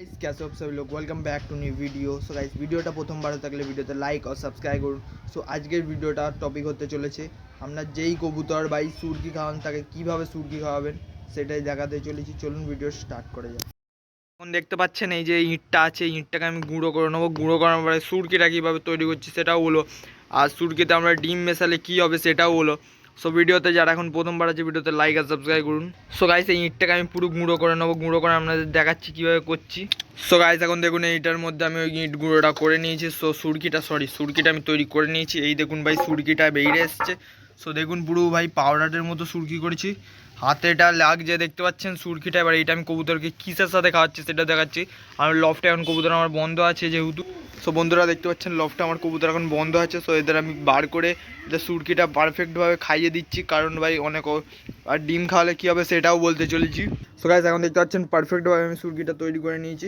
Guys कैसे हो आप सभी लोग welcome back to new video so guys ভিডিওটা প্রথমবার থাকলে ভিডিওতে লাইক আর সাবস্ক্রাইব করুন সো আজকের ভিডিওটা টপিক হতে চলেছে আপনার যেই কবুতর বাই সুরকি খাওয়ান তাকে কিভাবে সুরকি খাওয়াবেন সেটাই দেখাতে চলেছি চলুন ভিডিও স্টার্ট করে যাক এখন দেখতে পাচ্ছেন এই যে ইঁটটা আছে এই ইঁটটাকে আমি গুঁড়ো করে নেবো গুঁড়ো করার পরে সুরকিটা কীভাবে তৈরি করছি সেটাও হলো আর সুরকিতে আমরা ডিম মেশালে কী হবে সেটাও হলো সো ভিডিওতে যারা এখন প্রথমবার আছে, ভিডিওতে লাইক আর সাবস্ক্রাইব করুন। সো গাইস এই ইঁটটাকে আমি পুরো গুঁড়ো করে নেব। গুঁড়ো করে আপনাদের দেখাচ্ছি কীভাবে করছি। সো গাইস এখন দেখুন এইটার মধ্যে আমি ওই ইট গুঁড়োটা করে নিয়েছি। সো সুরকিটা সরি সুরকিটা আমি তৈরি করে নিয়েছি। এই দেখুন ভাই, সুরকিটা বেরিয়ে এসছে। সো দেখুন, পুরো ভাই পাউডারের মতো সুরকি করেছি। হাতে এটা লাগছে, দেখতে পাচ্ছেন সুরকিটা? এবার এইটা আমি কবুতরকে কিসের সাথে খাওয়াচ্ছি সেটা দেখাচ্ছি। আর লফটে এখন কবুতর আমার বন্ধ আছে যেহেতু। সো বন্ধুরা, দেখতে পাচ্ছেন লফটা আমার কবুতর এখন বন্ধ আছে। সো এদের আমি বার করে এদের সুরকিটা পারফেক্টভাবে খাইয়ে দিচ্ছি। কারণ ভাই, অনেক আর ডিম খাওয়ালে কী হবে সেটাও বলতে চলেছি। সো গাইস এখন দেখতে পাচ্ছেন পারফেক্টভাবে আমি সুরকিটা তৈরি করে নিয়েছি।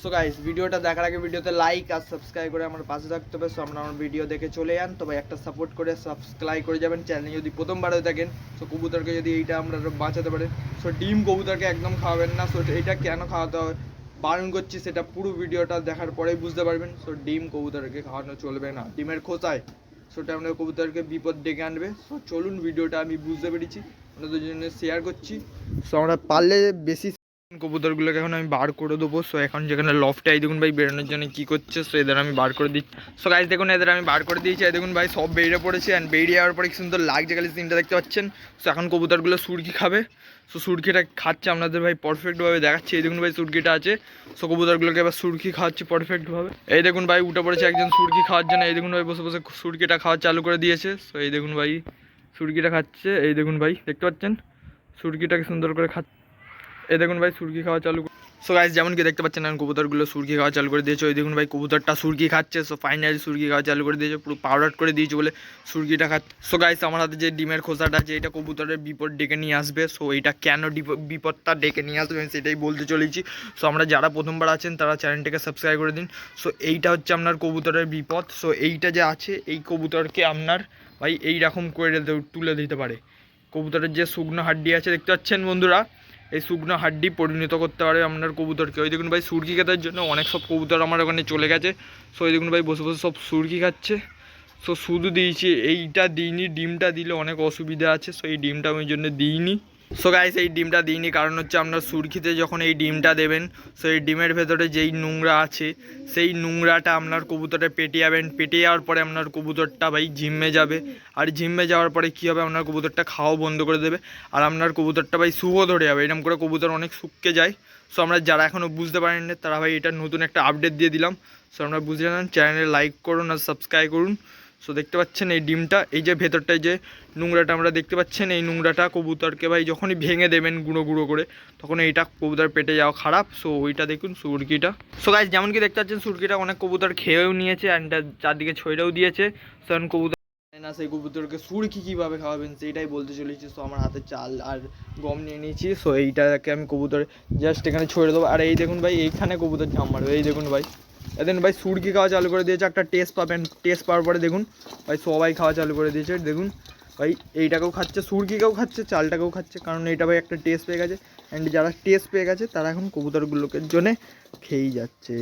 সো গাইস ভিডিওটা দেখার আগে ভিডিওতে লাইক আর সাবস্ক্রাইব করে আমার পাশে থাকতে হবে। সো আপনারা আমার ভিডিও দেখে চলে যান। তবে একটা সাপোর্ট করে সাবস্ক্রাইব করে যাবেন চ্যানেলে যদি প্রথমবার হয়ে থাকেন সো কবুতরকে যদি এইটা আমরা বাঁচাতে পারেন সো ডিম কবুতরকে একদম খাওয়াবেন না। সো এটা কেন খাওয়াতে হয়? বারণ করছি, সেটা পুরো ভিডিওটা দেখার পরেই বুঝতে পারবেন। সো ডিম কবুতরকে খাওয়ানো চলবে না। ডিমের খোসায়। সেটা আমরা কবুতরকে বিপদ ডেকে আনবে। সো চলুন ভিডিওটা আমি বুঝতে পেরেছি। আপনাদের জন্য শেয়ার করছি। সো আমরা পারলে বেশি কবুতরগুলোকে এখন আমি বার করে দেবো। সো এখন যেখানে লফটা এই দেখুন ভাই বেরোনোর জন্য কী করছে সো এদের আমি বার করে দিচ্ছি। সো গাইজ দেখুন, এদের আমি বার করে দিয়েছি। দেখুন ভাই, সব বেরিয়ে পড়েছে অ্যান্ড বেরিয়ে যাওয়ার পরে কি সুন্দর লাগছে, খালি সিনটা দেখতে পাচ্ছেন? সো এখন কবুতরগুলো সুরকি খাবে। সো সুরকিটা খাচ্ছে আপনাদের ভাই পারফেক্টভাবে দেখাচ্ছে। এই দেখুন ভাই, সুরকিটা আছে। সো কবুতরগুলোকে এবার সুরকি খাওয়াচ্ছি পারফেক্টভাবে এই দেখুন ভাই, উঠে পড়েছে একজন সুরকি খাওয়ার জন্য। এই দেখুন ভাই, বসে বসে সুরকিটা খাওয়া চালু করে দিয়েছে। সো এই দেখুন ভাই, সুরকিটা খাচ্ছে। এই দেখুন ভাই, দেখতে পাচ্ছেন? সুরকিটাকে সুন্দর করে খাচ্ছে। এই দেখুন ভাই, সুরকি খাওয়া চালু সো গাইস যেমন কি দেখতে পাচ্ছেন এখন কবুতরগুলো সুরকি খাওয়া চালু করে দিয়েছে। ওই দেখুন ভাই, কবুতরটা সুরকি খাচ্ছে। সো ফাইনালি সুরকি খাওয়া চালু করে দিয়েছে, পুরো পাউডার করে দিয়েছে বলে সুরকিটা খাচ্ছে সো গাইস আমার হাতে যে ডিমের খোসাটা আছে, এটা কবুতরের বিপদ ডেকে নিয়ে আসবে। সো এটা কেন বিপদটা ডেকে নিয়ে আসবে, আমি সেটাই বলতে চলেছি। সো আমরা যারা প্রথমবার আছেন, তারা চ্যানেলটাকে সাবস্ক্রাইব করে দিন। সো এইটা হচ্ছে আপনার কবুতরের বিপদ। সো এইটা যে আছে, এই কবুতরকে আপনার ভাই এই রকম করে তুলে দিতে পারে। কবুতরের যে শুকনো হাড্ডি আছে, দেখতে পাচ্ছেন বন্ধুরা? এই শুকনো হাড্ডি পরিণত করতে পারে আপনার কবুতরকে। ওই দেখুন ভাই, সুরকি খেতার জন্য অনেক সব কবুতর আমার ওখানে চলে গেছে। সো ওই দেখুন ভাই, বসে বসে সব সুরকি খাচ্ছে। সো শুধু দিয়েছি, এইটা দিইনি, ডিমটা দিলে অনেক অসুবিধা আছে। সো এই ডিমটা আমি জন্য দিইনি। সো গাইস এই ডিমটা দিইনি, কারণ হচ্ছে আপনার সুরকিতে যখন এই ডিমটা দেবেন সো এই ডিমের ভেতরে যেই নোংরা আছে, সেই নোংরাটা আপনার কবুতরে পেটে যাবেন পেটে যাওয়ার পরে আপনার কবুতরটা ভাই ঝিমে যাবে, আর ঝিমে যাওয়ার পরে কী হবে, আপনার কবুতরটা খাওয়া বন্ধ করে দেবে, আর আপনার কবুতরটা ভাই শুভও ধরে যাবে, এরকম করে কবুতর অনেক শুককে যায়। সো আমরা যারা এখনও বুঝতে পারেন তারা ভাই এটা নতুন একটা আপডেট দিয়ে দিলাম। সো আমরা বুঝে নেন চ্যানেলে লাইক করুন আর সাবস্ক্রাইব করুন। সো দেখতে পাচ্ছেন এই ডিমটা, এই যে ভেতরটায় যে নোংরাটা আমরা দেখতে পাচ্ছেন, এই নোংরাটা কবুতরকে ভাই যখনই ভেঙে দেবেন গুঁড়ো গুঁড়ো করে, তখন এইটা কবুতর পেটে যাওয়া খারাপ। সো ওইটা দেখুন সুরকিটা। সো গাইজ যেমন কি দেখতে পাচ্ছেন, সুরকিটা অনেক কবুতর খেয়েও নিয়েছে অ্যান্ড চারদিকে ছড়েও দিয়েছে। সো এখন কবুতর না, সেই কবুতরকে সুরকি কীভাবে খাওয়াবেন সেইটাই বলতে চলেছি। সো আমার হাতে চাল আর গম নিয়ে নিয়েছি। সো এইটাকে আমি কবুতর জাস্ট এখানে ছড়ে দেবো। আর এই দেখুন ভাই, এইখানে কবুতর ঝাম মারবে এই দেখুন ভাই। এদিন ভাই সুরকি খাওয়া চালু করে দিয়েছে, একটা টেস্ট পাবেন টেস্ট পাওয়ার পরে দেখুন। ভাই সবাই খাওয়া চালু করে দিয়েছে, দেখুন। ভাই এইটাকেও খাচ্ছে, সুরকিকেও খাচ্ছে, চালটাকেও খাচ্ছে, কারণ এইটা ভাই একটা টেস্ট পেয়ে গেছে। অ্যান্ড যারা টেস্ট পেয়ে গেছে, তারা এখন কবুতরগুলোকে জন্যে খেয়েই যাচ্ছে।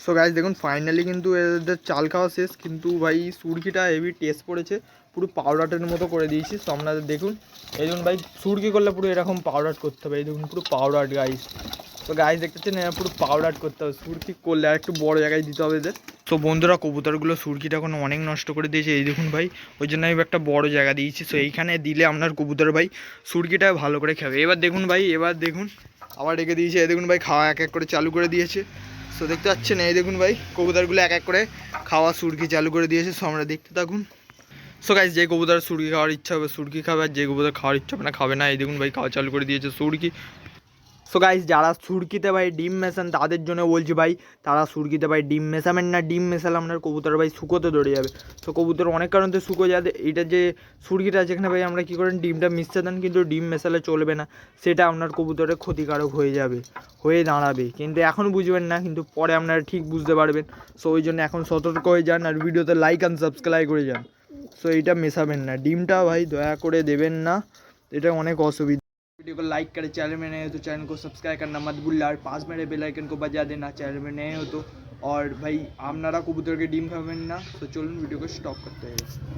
সো গাইজ দেখুন ফাইনালি কিন্তু এদের চাল খাওয়া শেষ, কিন্তু ভাই সুরকিটা হেভি টেস্ট পড়েছে। পুরো পাউডারের মতো করে দিয়েছি সো আপনাদের দেখুন। এই দেখুন ভাই, সুরকি করলে পুরো এরকম পাউডার করতে হবে। এই দেখুন, পুরো পাউডার গাইস তো গাইস দেখতেছেন এরা পুরো পাউডার করতে হবে। সুরকি করলে আর একটু বড় জায়গায় দিতে হবে এদের। তো বন্ধুরা, কবুতরগুলো সুরকিটা এখন অনেক নষ্ট করে দিয়েছে। এই দেখুন ভাই, ওই জন্য আমি একটা বড় জায়গা দিয়েছি। সো এইখানে দিলে আপনার কবুতর ভাই সুরকিটা ভালো করে খাবে। এবার দেখুন ভাই, এবার দেখুন, আবার রেখে দিয়েছে। এই দেখুন ভাই, খাওয়া এক এক করে চালু করে দিয়েছে। সো দেখতে পাচ্ছেন, এই দেখুন ভাই, কবুতরগুলো এক এক করে খাওয়া সুরকি চালু করে দিয়েছে। সো আমরা দেখতে থাকুন। সো গাইজ যে কবুতর সুরকি খাওয়ার ইচ্ছা হবে, সুরকি খাবে। আর যে কবুতর খাওয়ার ইচ্ছা হবে না খাবে না, এই দেখুন ভাই, খাওয়া চালু করে দিয়েছে সুরকি। সো গাইজ যারা সুরকিতে ভাই ডিম মেশান, তাদের জন্য বলছি ভাই, তারা সুরকিতে ভাই ডিম মেশাবেন না, ডিম মেশালে আপনার কবুতর ভাই শুকোতে ধরে যাবে। তো কবুতর অনেক কারণে শুকো যাবে এটা যে সুরকিটা আছে এখানে ভাই, আমরা কী করেন, ডিমটা মিশতে দেন, কিন্তু ডিম মেশালে চলবে না, সেটা আপনার কবুতরের ক্ষতিকারক হয়ে যাবে, হয়ে দাঁড়াবে। কিন্তু এখন বুঝবেন না, কিন্তু পরে আপনারা ঠিক বুঝতে পারবেন। সো ওই জন্য এখন সতর্ক হয়ে যান আর ভিডিওতে লাইক অ্যান্ড সাবস্ক্রাইব করে যান। সো এইটা মেশাবেন না, ডিমটা ভাই দয়া করে দেবেন না, এটা অনেক অসুবিধা। वीडियो को लाइक करें, चैनल में नए हो तो चैनल को सब्सक्राइब करना मत भूल यार पास मेरे बेलाइकन को बजा देना, चैनल में नए हो तो। और भाई आमनारा कबूतर के डीम खा ना तो चलो वीडियो को स्टॉप करते हैं।